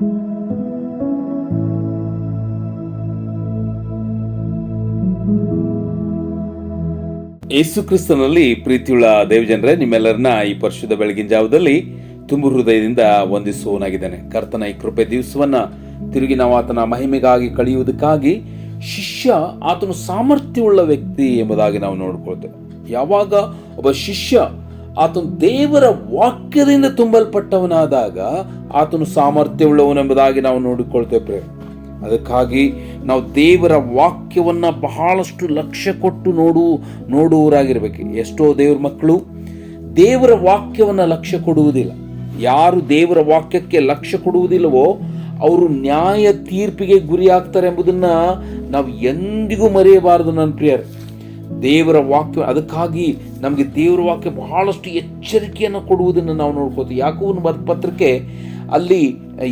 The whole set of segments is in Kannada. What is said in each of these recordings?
ಯೇಸು ಕ್ರಿಸ್ತನಲ್ಲಿ ಪ್ರೀತಿಯುಳ್ಳ ದೇವಜನರೇ, ನಿಮ್ಮೆಲ್ಲರನ್ನ ಈ ಪರಿಶುದ್ಧ ಬೆಳಗಿನ ಜಾವದಲ್ಲಿ ತುಂಬು ಹೃದಯದಿಂದ ವಂದಿಸುವನಾಗಿದ್ದಾನೆ ಕರ್ತನ ಈ ಕೃಪೆ ದಿವಸವನ್ನ ತಿರುಗಿ ನಾವು ಆತನ ಮಹಿಮೆಗಾಗಿ ಕಳೆಯುವುದಕ್ಕಾಗಿ ಶಿಷ್ಯ ಆತನು ಸಾಮರ್ಥ್ಯವುಳ್ಳ ವ್ಯಕ್ತಿ ಎಂಬುದಾಗಿ ನಾವು ನೋಡ್ಕೊಳ್ತೇವೆ. ಯಾವಾಗ ಒಬ್ಬ ಶಿಷ್ಯ ಆತನು ದೇವರ ವಾಕ್ಯದಿಂದ ತುಂಬಲ್ಪಟ್ಟವನಾದಾಗ ಆತನು ಸಾಮರ್ಥ್ಯವುಳ್ಳವನೆಂಬುದಾಗಿ ನಾವು ನೋಡಿಕೊಳ್ತೇವೆ ಅದಕ್ಕಾಗಿ ನಾವು ದೇವರ ವಾಕ್ಯವನ್ನ ಬಹಳಷ್ಟು ಲಕ್ಷ್ಯ ಕೊಟ್ಟು ನೋಡು, ನೋಡುವವರಾಗಿರ್ಬೇಕು. ಎಷ್ಟೋ ದೇವ್ರ ಮಕ್ಕಳು ದೇವರ ವಾಕ್ಯವನ್ನ ಲಕ್ಷ್ಯ ಕೊಡುವುದಿಲ್ಲ. ಯಾರು ದೇವರ ವಾಕ್ಯಕ್ಕೆ ಲಕ್ಷ್ಯ ಕೊಡುವುದಿಲ್ಲವೋ ಅವರು ನ್ಯಾಯ ತೀರ್ಪಿಗೆ ಗುರಿಯಾಗ್ತಾರೆ ಎಂಬುದನ್ನ ನಾವು ಎಂದಿಗೂ ಮರೆಯಬಾರದು ನನ್ನ ಪ್ರಿಯರೇ. ದೇವರ ವಾಕ್ಯ, ಅದಕ್ಕಾಗಿ ನಮಗೆ ದೇವರ ವಾಕ್ಯ ಬಹಳಷ್ಟು ಎಚ್ಚರಿಕೆಯನ್ನು ಕೊಡುವುದನ್ನು ನಾವು ನೋಡ್ಕೋತೀವಿ ಯಾಕೋಬನ ಬರೆದ ಪತ್ರಕ್ಕೆ ಅಲ್ಲಿ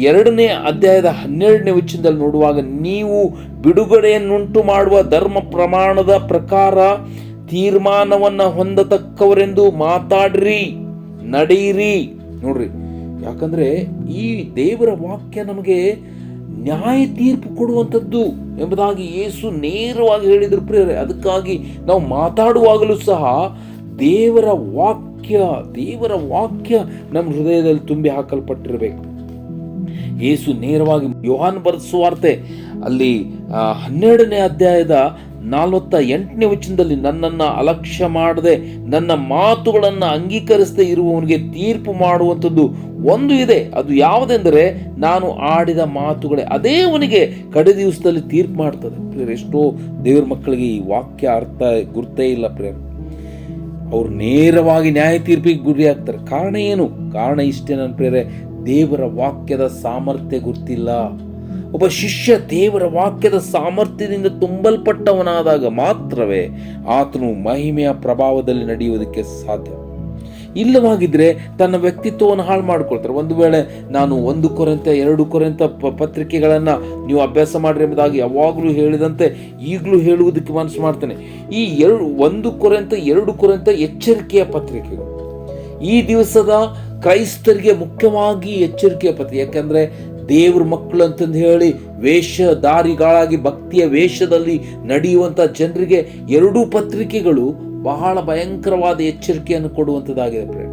ಎರಡನೇ ಅಧ್ಯಾಯದ ಹನ್ನೆರಡನೇ ವಚನದಲ್ಲಿ ನೋಡುವಾಗ, ನೀವು ಬಿಡುಗಡೆಯನ್ನುಂಟು ಮಾಡುವ ಧರ್ಮ ಪ್ರಮಾಣದ ಪ್ರಕಾರ ತೀರ್ಮಾನವನ್ನು ಹೊಂದತಕ್ಕವರೆಂದು ಮಾತಾಡ್ರಿ, ನಡೆಯಿರಿ. ನೋಡ್ರಿ, ಯಾಕಂದ್ರೆ ಈ ದೇವರ ವಾಕ್ಯ ನಮಗೆ ನ್ಯಾಯ ತೀರ್ಪು ಕೊಡುವಂಥದ್ದು ಎಂಬುದಾಗಿ ಯೇಸು ನೇರವಾಗಿ ಹೇಳಿದರು ಪ್ರಿಯರೇ. ಅದಕ್ಕಾಗಿ ನಾವು ಮಾತಾಡುವಾಗಲೂ ಸಹ ದೇವರ ವಾಕ್ಯ ದೇವರ ವಾಕ್ಯ ನಮ್ಮ ಹೃದಯದಲ್ಲಿ ತುಂಬಿ ಹಾಕಲ್ಪಟ್ಟಿರಬೇಕು. ಯೇಸು ನೇರವಾಗಿ ಯೋಹಾನ್ ಬರೆಸುವಾರ್ತೆ ಅಲ್ಲಿ ಹನ್ನೆರಡನೇ ಅಧ್ಯಾಯದ ನಾಲ್ವತ್ತ ಎಂಟನೇ ವಚನದಲ್ಲಿ ನನ್ನನ್ನು ಅಲಕ್ಷ್ಯ ಮಾಡದೆ ನನ್ನ ಮಾತುಗಳನ್ನು ಅಂಗೀಕರಿಸದೆ ಇರುವವನಿಗೆ ತೀರ್ಪು ಮಾಡುವಂಥದ್ದು ಒಂದು ಇದೆ. ಅದು ಯಾವುದೆಂದರೆ ನಾನು ಆಡಿದ ಮಾತುಗಳೇ ಅದೇ ಅವನಿಗೆ ಕಡೆ ದಿವಸದಲ್ಲಿ ತೀರ್ಪು ಮಾಡ್ತದೆ. ಪ್ರಿಯರ್, ಎಷ್ಟೋ ದೇವ್ರ ಮಕ್ಕಳಿಗೆ ಈ ವಾಕ್ಯ ಅರ್ಥ ಗುರ್ತೇ ಇಲ್ಲ ಪ್ರೇಮ ಅವರು ನೇರವಾಗಿ ನ್ಯಾಯ ತೀರ್ಪಿಗೆ ಗುರಿ ಆಗ್ತಾರೆ. ಕಾರಣ ಏನು? ಕಾರಣ ಇಷ್ಟೇ ನನ್ನ ಪ್ರೇರೆ ದೇವರ ವಾಕ್ಯದ ಸಾಮರ್ಥ್ಯ ಗೊತ್ತಿಲ್ಲ ಒಬ್ಬ ಶಿಷ್ಯ ದೇವರ ವಾಕ್ಯದ ಸಾಮರ್ಥ್ಯದಿಂದ ತುಂಬಲ್ಪಟ್ಟವನಾದಾಗ ಮಾತ್ರವೇ ಆತನು ಮಹಿಮೆಯ ಪ್ರಭಾವದಲ್ಲಿ ನಡೆಯುವುದಕ್ಕೆ ಸಾಧ್ಯ. ಇಲ್ಲವಾಗಿದ್ರೆ ತನ್ನ ವ್ಯಕ್ತಿತ್ವವನ್ನು ಹಾಳು ಮಾಡ್ಕೊಳ್ತಾರೆ. ಒಂದು ವೇಳೆ ನಾನು ಒಂದು ಕೊರೆಂತ ಎರಡು ಕೊರೆಂತ ಪತ್ರಿಕೆಗಳನ್ನು ನೀವು ಅಭ್ಯಾಸ ಮಾಡಿರಿ ಎಂಬುದಾಗಿ ಯಾವಾಗಲೂ ಹೇಳಿದಂತೆ ಈಗಲೂ ಹೇಳುವುದಕ್ಕೆ ಮನಸ್ಸು ಮಾಡ್ತೇನೆ. ಈ ಎರಡು, ಒಂದು ಕೊರೆಂತ ಎರಡು ಕೊರೆಂತ ಎಚ್ಚರಿಕೆಯ ಪತ್ರಿಕೆಗಳು. ಈ ದಿವಸದ ಕ್ರೈಸ್ತರಿಗೆ ಮುಖ್ಯವಾಗಿ ಎಚ್ಚರಿಕೆಯ ಪತ್ರಿಕೆ. ಯಾಕಂದ್ರೆ ದೇವ್ರ ಮಕ್ಕಳು ಅಂತಂದು ಹೇಳಿ ವೇಷಧಾರಿಗಳಾಗಿ ಭಕ್ತಿಯ ವೇಷದಲ್ಲಿ ನಡೆಯುವಂಥ ಜನರಿಗೆ ಎರಡೂ ಪತ್ರಿಕೆಗಳು ಬಹಳ ಭಯಂಕರವಾದ ಎಚ್ಚರಿಕೆಯನ್ನು ಕೊಡುವಂಥದ್ದಾಗಿದೆ ಪ್ರೇಮ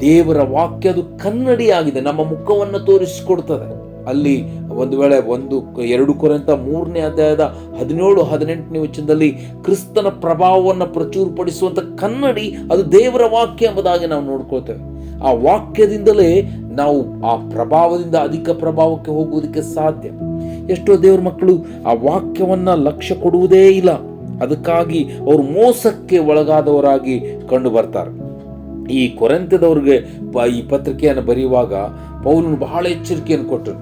ದೇವರ ವಾಕ್ಯ ಅದು ಕನ್ನಡಿಯಾಗಿದೆ. ನಮ್ಮ ಮುಖವನ್ನು ತೋರಿಸಿಕೊಡ್ತದೆ. ಅಲ್ಲಿ ಒಂದು ವೇಳೆ ಒಂದು ಎರಡು ಕೊರೆಂತ ಮೂರನೇ ಅಧ್ಯಾಯದ ಹದಿನೇಳು, ಹದಿನೆಂಟನೇ ವಚನದಲ್ಲಿ ಕ್ರಿಸ್ತನ ಪ್ರಭಾವವನ್ನು ಪ್ರಚುರಪಡಿಸುವಂಥ ಕನ್ನಡಿ ಅದು ದೇವರ ವಾಕ್ಯ ಎಂಬುದಾಗಿ ನಾವು ನೋಡ್ಕೊಳ್ತೇವೆ. ಆ ವಾಕ್ಯದಿಂದಲೇ ನಾವು ಆ ಪ್ರಭಾವದಿಂದ ಅಧಿಕ ಪ್ರಭಾವಕ್ಕೆ ಹೋಗುವುದಕ್ಕೆ ಸಾಧ್ಯ. ಎಷ್ಟೋ ದೇವರ ಮಕ್ಕಳು ಆ ವಾಕ್ಯವನ್ನ ಲಕ್ಷ್ಯ ಕೊಡುವುದೇ ಇಲ್ಲ. ಅದಕ್ಕಾಗಿ ಅವರು ಮೋಸಕ್ಕೆ ಒಳಗಾದವರಾಗಿ ಕಂಡು ಬರ್ತಾರೆ. ಈ ಕೊರಂತದವ್ರಿಗೆ ಈ ಪತ್ರಿಕೆಯನ್ನು ಬರೆಯುವಾಗ ಪೌಲನು ಬಹಳ ಎಚ್ಚರಿಕೆಯನ್ನು ಕೊಟ್ಟರು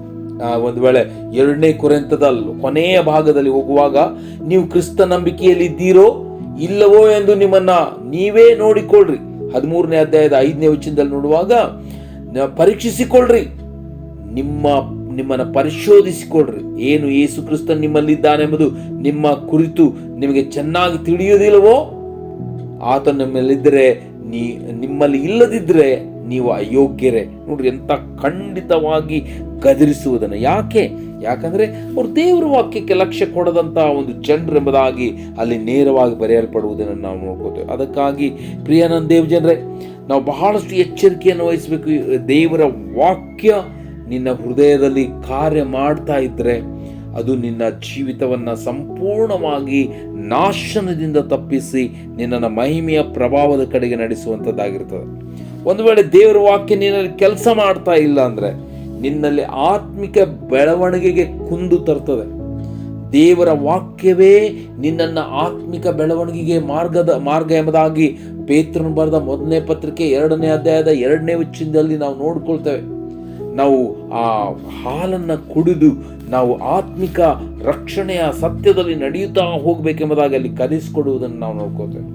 ಒಂದು ವೇಳೆ ಎರಡನೇ ಕೊರೆಂತದ ಕೊನೆಯ ಭಾಗದಲ್ಲಿ ಹೋಗುವಾಗ, ನೀವು ಕ್ರಿಸ್ತ ನಂಬಿಕೆಯಲ್ಲಿ ಇದ್ದೀರೋ ಇಲ್ಲವೋ ಎಂದು ನಿಮ್ಮನ್ನ ನೀವೇ ನೋಡಿಕೊಳ್ಳ್ರಿ ಹದಿಮೂರನೇ ಅಧ್ಯಾಯದ ಐದನೇ ವಚನದಲ್ಲಿ ನೋಡುವಾಗ ಪರೀಕ್ಷಿಸಿಕೊಳ್ಳ್ರಿ, ನಿಮ್ಮ, ನಿಮ್ಮನ್ನು ಪರಿಶೋಧಿಸಿಕೊಳ್ಳ್ರಿ. ಏನು ಯೇಸು ಕ್ರಿಸ್ತ ನಿಮ್ಮಲ್ಲಿದ್ದಾನೆಂಬುದು ನಿಮ್ಮ ಕುರಿತು ನಿಮಗೆ ಚೆನ್ನಾಗಿ ತಿಳಿಯುವುದಿಲ್ಲವೋ? ಆತ ನಿಮ್ಮಲ್ಲಿದ್ದರೆ ನೀ, ನಿಮ್ಮಲ್ಲಿ ಇಲ್ಲದಿದ್ದರೆ ನೀವು ಅಯೋಗ್ಯರೇ. ನೋಡ್ರಿ ಎಂತ ಖಂಡಿತವಾಗಿ ಗದರಿಸುವುದನ್ನು. ಯಾಕೆ? ಯಾಕಂದ್ರೆ ಅವರು ದೇವರ ವಾಕ್ಯಕ್ಕೆ ಲಕ್ಷ್ಯ ಕೊಡದಂಥ ಒಂದು ಜನರು ಎಂಬುದಾಗಿ ಅಲ್ಲಿ ನೇರವಾಗಿ ಬರೆಯಲ್ಪಡುವುದನ್ನು ನಾವು ನೋಡ್ಕೋತೇವೆ. ಅದಕ್ಕಾಗಿ ಪ್ರಿಯಾನಂದ್ ದೇವ ಜನರೇ ನಾವು ಬಹಳಷ್ಟು ಎಚ್ಚರಿಕೆಯನ್ನು ವಹಿಸಬೇಕು. ದೇವರ ವಾಕ್ಯ ನಿನ್ನ ಹೃದಯದಲ್ಲಿ ಕಾರ್ಯ ಮಾಡ್ತಾ ಇದ್ದರೆ ಅದು ನಿನ್ನ ಜೀವಿತವನ್ನು ಸಂಪೂರ್ಣವಾಗಿ ನಾಶನದಿಂದ ತಪ್ಪಿಸಿ ನಿನ್ನನ್ನು ಮಹಿಮೆಯ ಪ್ರಭಾವದ ಕಡೆಗೆ ನಡೆಸುವಂಥದ್ದಾಗಿರ್ತದೆ ಒಂದು ವೇಳೆ ದೇವರ ವಾಕ್ಯ ನಿನ್ನಲ್ಲಿ ಕೆಲಸ ಮಾಡ್ತಾ ಇಲ್ಲ ಅಂದರೆ ನಿನ್ನಲ್ಲಿ ಆತ್ಮಿಕ ಬೆಳವಣಿಗೆಗೆ ಕುಂದು ತರ್ತದೆ ದೇವರ ವಾಕ್ಯವೇ ನಿನ್ನನ್ನು ಆತ್ಮಿಕ ಬೆಳವಣಿಗೆಗೆ ಮಾರ್ಗದ ಮಾರ್ಗ ಎಂಬುದಾಗಿ ಪೇತ್ರನು ಬರೆದ ಮೊದಲನೇ ಪತ್ರಿಕೆ ಎರಡನೇ ಅಧ್ಯಾಯದ ಎರಡನೇ ವಚನದಲ್ಲಿ ನಾವು ನೋಡ್ಕೊಳ್ತೇವೆ. ನಾವು ಆ ಹಾಲನ್ನು ಕುಡಿದು ನಾವು ಆತ್ಮಿಕ ರಕ್ಷಣೆಯ ಸತ್ಯದಲ್ಲಿ ನಡೆಯುತ್ತಾ ಹೋಗಬೇಕೆಂಬುದಾಗಿ ಅಲ್ಲಿ ಕಲಿಸಿಕೊಡುವುದನ್ನು ನಾವು ನೋಡ್ಕೋತೇವೆ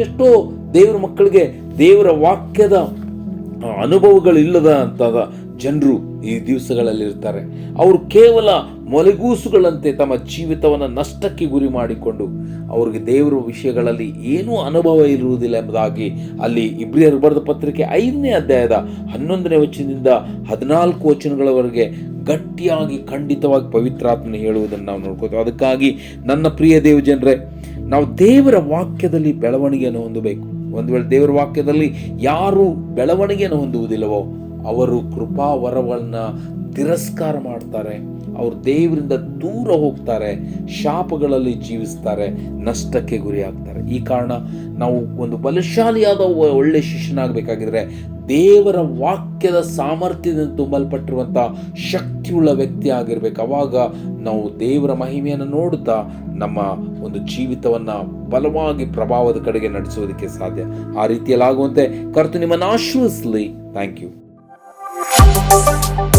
ಎಷ್ಟೋ ದೇವರ ಮಕ್ಕಳಿಗೆ ದೇವರ ವಾಕ್ಯದ ಅನುಭವಗಳು ಅನುಭವಗಳಿಲ್ಲದ ಅಂತದ ಜನರು ಈ ದಿವಸಗಳಲ್ಲಿರ್ತಾರೆ. ಅವರು ಕೇವಲ ಮೊಲೆಗೂಸುಗಳಂತೆ ತಮ್ಮ ಜೀವಿತವನ್ನು ನಷ್ಟಕ್ಕೆ ಗುರಿ ಮಾಡಿಕೊಂಡು ಅವ್ರಿಗೆ ದೇವರ ವಿಷಯಗಳಲ್ಲಿ ಏನೂ ಅನುಭವ ಇರುವುದಿಲ್ಲ ಎಂಬುದಾಗಿ ಅಲ್ಲಿ ಇಬ್ರಿಯರು ಬರೆದ ಪತ್ರಿಕೆ ಐದನೇ ಅಧ್ಯಾಯದ ಹನ್ನೊಂದನೇ ವಚನದಿಂದ ಹದಿನಾಲ್ಕು ವಚನಗಳವರೆಗೆ ಗಟ್ಟಿಯಾಗಿ ಖಂಡಿತವಾಗಿ ಪವಿತ್ರಾತ್ಮನ ಹೇಳುವುದನ್ನು ನಾವು ನೋಡ್ಕೋತೀವಿ ಅದಕ್ಕಾಗಿ ನನ್ನ ಪ್ರಿಯ ದೇವ ಜನರೇ, ನಾವು ದೇವರ ವಾಕ್ಯದಲ್ಲಿ ಬೆಳವಣಿಗೆಯನ್ನು ಹೊಂದಬೇಕು. ಒಂದು ವೇಳೆ ದೇವರ ವಾಕ್ಯದಲ್ಲಿ ಯಾರು ಬೆಳವಣಿಗೆಯನ್ನು ಹೊಂದುವುದಿಲ್ಲವೋ ಅವರು ಕೃಪಾ ವರವನ್ನ ತಿರಸ್ಕಾರ ಮಾಡ್ತಾರೆ. ಅವರು ದೇವರಿಂದ ದೂರ ಹೋಗ್ತಾರೆ, ಶಾಪಗಳಲ್ಲಿ ಜೀವಿಸ್ತಾರೆ, ನಷ್ಟಕ್ಕೆ ಗುರಿಯಾಗ್ತಾರೆ. ಈ ಕಾರಣ ನಾವು ಒಂದು ಬಲಶಾಲಿಯಾದ ಒಳ್ಳೆ ಶಿಷ್ಯನಾಗಬೇಕಾಗಿದ್ರೆ ದೇವರ ವಾಕ್ಯದ ಸಾಮರ್ಥ್ಯದಿಂದ ತುಂಬಲ್ಪಟ್ಟಿರುವಂಥ ಶಕ್ತಿಯುಳ್ಳ ವ್ಯಕ್ತಿ ಆಗಿರ್ಬೇಕು. ಅವಾಗ ನಾವು ದೇವರ ಮಹಿಮೆಯನ್ನು ನೋಡುತ್ತಾ ನಮ್ಮ ಒಂದು ಜೀವಿತವನ್ನ ಬಲವಾಗಿ ಪ್ರಭಾವದ ಕಡೆಗೆ ನಡೆಸುವುದಕ್ಕೆ ಸಾಧ್ಯ. ಆ ರೀತಿಯಲ್ಲಾಗುವಂತೆ ಕರ್ತು ನಿಮ್ಮನ್ನು ಆಶ್ರಯಿಸಲಿ ಥ್ಯಾಂಕ್ ಯು Thank